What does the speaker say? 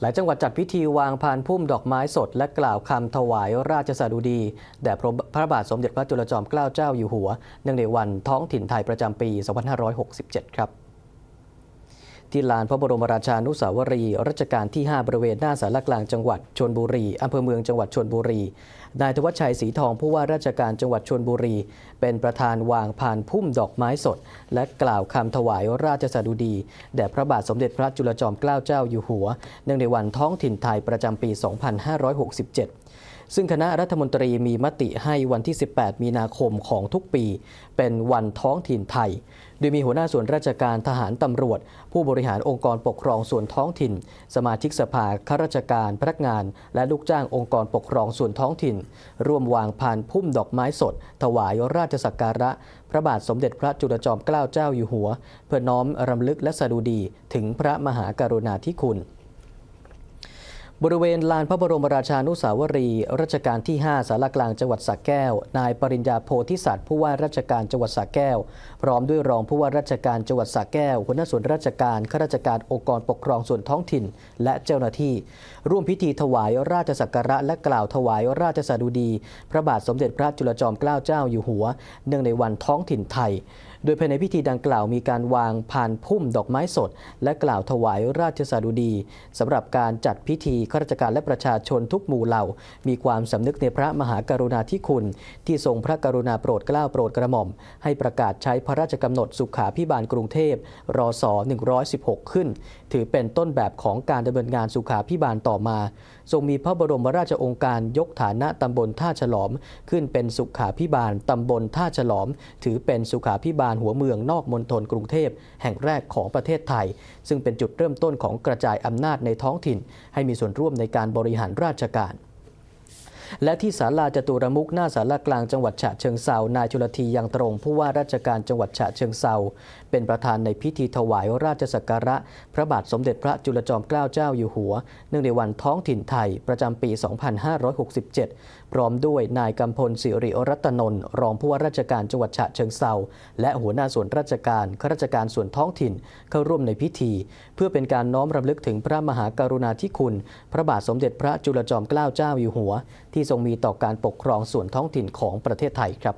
หลายจังหวัดจัดพิธีวางพานพุ่มดอกไม้สด และกล่าวคำถวายราชสดุดี แด่พระบาทสมเด็จพระจุลจอมเกล้าเจ้าอยู่หัวเนื่องในวันท้องถิ่นไทยประจำปี 2567 ครับ ที่ลานพระบรมราชานุสาวรีย์รัชกาลที่ 5 บริเวณหน้าสารกลางจังหวัดชนบุรีอำเภอเมืองจังหวัดชนบุรี นายธวัชชัยศรีทองผู้ว่าราชการจังหวัดชนบุรี เป็นประธานวางพานพุ่มดอกไม้สด และกล่าวคำถวายราชสดุดี แด่พระบาทสมเด็จพระจุลจอมเกล้าเจ้าอยู่หัว เนื่องในวันท้องถิ่นไทยประจำปี 2567 ซึ่งคณะรัฐมนตรีมีมติให้วันที่ 18 มีนาคมของทุกปี เป็นวันท้องถิ่นไทย โดยมีหัวหน้าส่วนราชการทหารตำรวจ ผู้บริหารองค์กรปกครองส่วนท้องถิ่น สมาชิกสภาข้าราชการพนักงาน และลูกจ้างองค์กรปกครองส่วนท้องถิ่น ร่วมวางพานพุ่มดอกไม้สด ถวายราชสักการะ พระบาทสมเด็จพระจุลจอมเกล้าเจ้าอยู่หัว เพื่อน้อมรำลึกและสดุดีถึงพระมหากรุณาธิคุณ บริเวณลานพระบรมราชานุสาวรีย์รัชกาลที่ 5 สารกลางจังหวัดสระแก้ว นายปริญญาโพธิสัตว์ผู้ว่าราชการจังหวัดสระแก้ว พร้อมด้วยรองผู้ว่าราชการจังหวัดสระแก้วหัวหน้าส่วนราชการข้าราชการองค์กรปกครองส่วนท้องถิ่น และเจ้าหน้าที่ ร่วมพิธีถวายราชสักการะและกล่าวถวายราชสดุดี พระบาทสมเด็จพระจุลจอมเกล้าเจ้าอยู่หัว เนื่องในวันท้องถิ่นไทย โดยภายในพิธีดังกล่าวมีการวางพานพุ่มดอกไม้สด และกล่าวถวายราชสดุดีสำหรับการจัดพิธีข้าราชการและประชาชนทุกหมู่เหล่า มีความสำนึกในพระมหากรุณาธิคุณ ที่ทรงพระกรุณาโปรดเกล้าโปรดกระหม่อม ให้ประกาศใช้พระราชกำหนดสุขาพิบาลกรุงเทพรศ116 ขึ้น ถือเป็นต้นแบบของการดำเนินงานสุขาพิบาลต่อมา ทรงมีพระบรมราชองค์การยกฐานะตำบลท่าฉลอม ขึ้นเป็นสุขาพิบาลตำบลท่าฉลอม ถือเป็นสุขาพิบาลหัวเมืองนอกมณฑลกรุงเทพแห่งแรกของประเทศไทย ซึ่งเป็นจุดเริ่มต้นของกระจายอำนาจในท้องถิ่น ให้มีส่วนร่วมในการบริหารราชการ และที่ศาลาจตุรมุกหน้าศาลากลางจังหวัดฉะเชิงเซานายชุลธียังตรง ผู้ว่าราชการจังหวัดฉะเชิงเซาเป็นประธานในพิธีถวายราชสักการะ พระบาทสมเด็จพระจุลจอมเกล้าเจ้าอยู่หัว เนื่องในวันท้องถิ่นไทยประจำปี 2567 พร้อมด้วยนายกำพลสิริรัตนนท์รองผู้ว่าราชการจังหวัดฉะเชิงเซาและหัวหน้าส่วนราชการข้าราชการส่วนท้องถิ่นเข้าร่วมในพิธี เพื่อเป็นการน้อมรำลึกถึงพระมหากรุณาธิคุณ พระบาทสมเด็จพระจุลจอมเกล้าเจ้าอยู่หัว ที่ทรงมีต่อการปกครองส่วนท้องถิ่นของประเทศไทยครับ